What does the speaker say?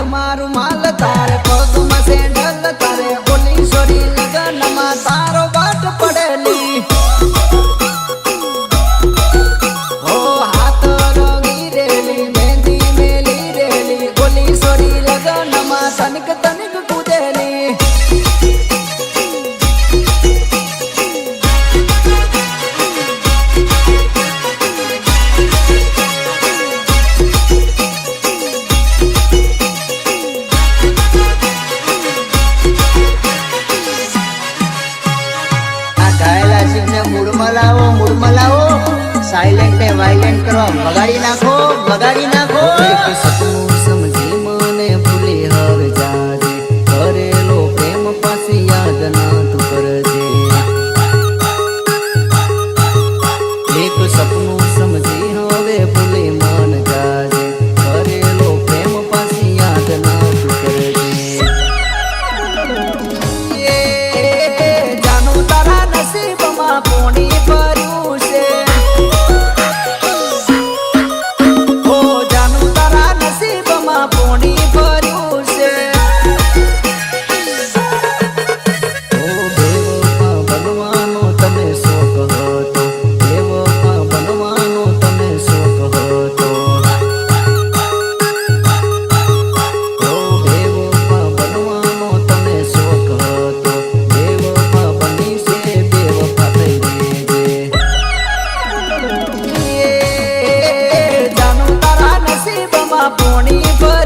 હાથમાં રૂમાલ મૂડમાં લાવો સાયલેન્ટ ને વાયલેન્ટ કરો. બગાડી નાખો બગાડી નાખો સોની પર